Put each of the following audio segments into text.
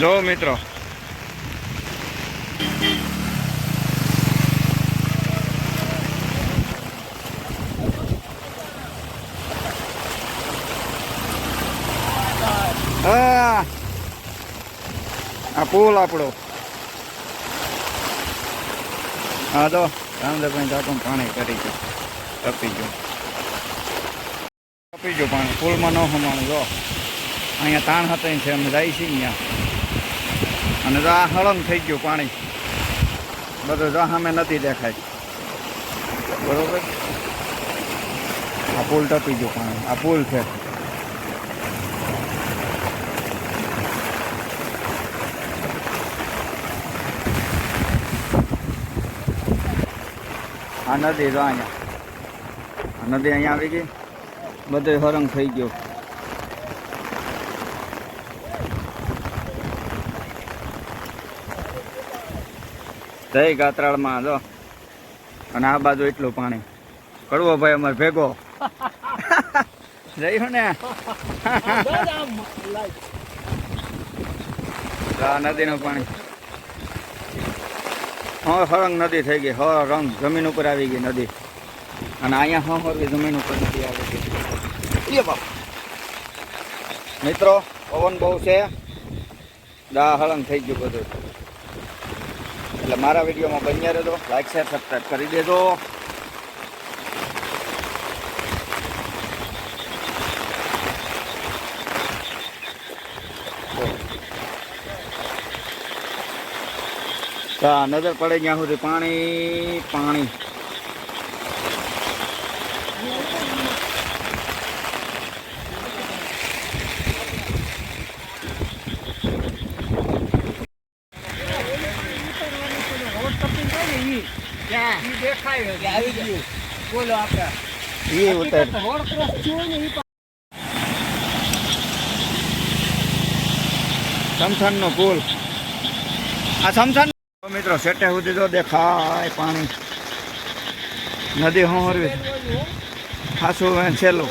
જો મિત્રો. આ. પુલ આપણો. હા તો રામદેવભાઈ ટાંકમ પાણી કરી ગયું. તપી ગયું. તપી ગયું પાણી. પુલમાં ન હમાણું જો. અહીંયા તાણ હતા છે, અમે જાય છીએ અહીંયા અને જો આ હળંગ થઈ ગયું પાણી. બધું જો સામે નથી દેખાય. બરોબર? આ પુલ ટપી ગયું પાણી. આ પુલ છે. આ નદી જો અહીંયા. નદી અહીંયા આવી ગઈ. બધે હરંગ થઈ ગયો. જય ગાત્રાળમાં, જો. અને આ બાજુ એટલું પાણી. કડવો ભાઈ અમારે ભેગો. જઈશું ને. આ નદીનું પાણી. હા, હરંગ નદી થઈ ગઈ. હરંગ રંગ. જમીન ઉપર આવી ગઈ નદી. અને અહીંયા હરવી જમીન ઉપર નદી આવી ગઈ. મિત્રો, પવન બહુ છે. દા હળંગ થઈ ગયું બધું. એટલે મારા વિડીયોમાં બન્યા રહેજો. લાઈક શેર સબસ્ક્રાઈબ કરી દેજો. નજર પડે ત્યાં સુધી પાણી પાણી. એ ઉતર. સમસાનનો પુલ. આ સમસાન મિત્રો સેટે સુધી તો દેખાય પાણી. નદી હોરવી. ખાસું છેલ્લું.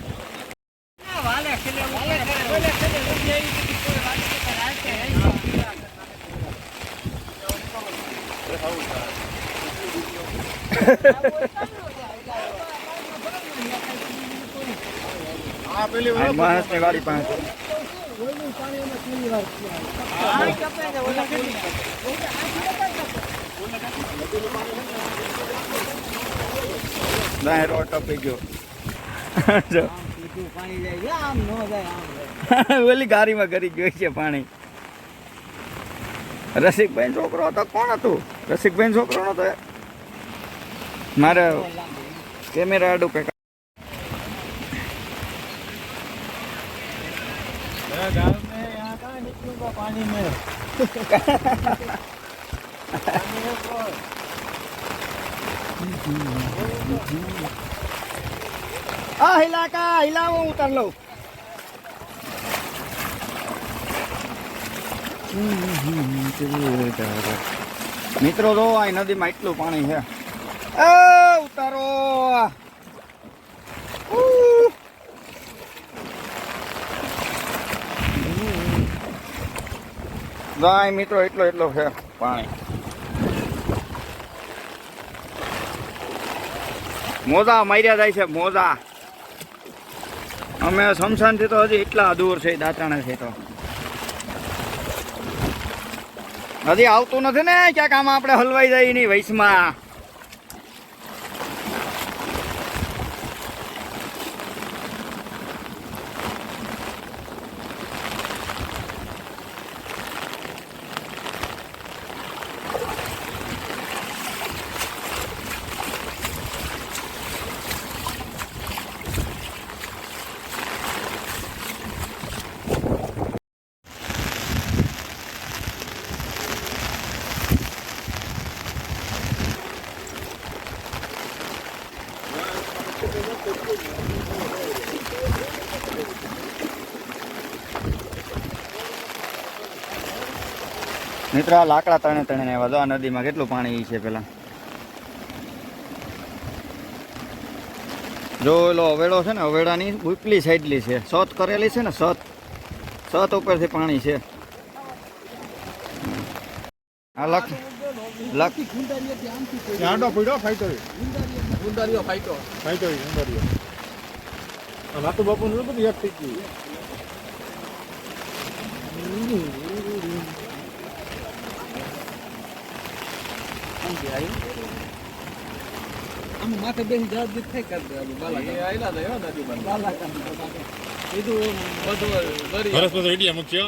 ના રોડ ટપી ગયો ઓલી ગાડીમાં કરી ગયો છે પાણી. રસિકભાઈ છોકરો હતો, કોણ હતું? રસિકભાઈ છોકરો નતો એ? મારે કેમેરા આડું કંઈક पानी में આ હિલા કા હિલાવો ઉતાર લઉં મિત્રો, જો આ નદીમાં એટલું પાણી છે. ઉતારો. ગાય મિત્રો, એટલો એટલો છે પાણી. મોજા માર્યા જાય છે, મોજા. અમે શમશાનથી તો હજી એટલા દૂર છે દાંતરાણા છે તો. હજી આવતું નથી ને ક્યાંક આમાં આપણે હલવાઈ જાય નહીં વૈશમાં મિત્રો આ લાકડા તણે તણે આવ્યા જો આ નદીમાં કેટલું પાણી છે પેલા. જો એલો અવેડો છે ને અવેડાની ઉપલી સાઈડલી છે. સત કરેલી છે ને સત. સત ઉપરથી પાણી છે. આ લખ લખ આંડો પડ્યો ફાઈટો ગુંદારીઓ ફાઈટો. ફાઈટો ઉંદરિયો આ નાતુ બાપુ નું બધું એક થઈ ગયું. આમ માથે બેસી જવા દે થાય કરતે આ બાલા એ આયલા દે હો નદી પર બાલા એ બધું દરી સરસ બધો ઇડિયા મૂક્યો.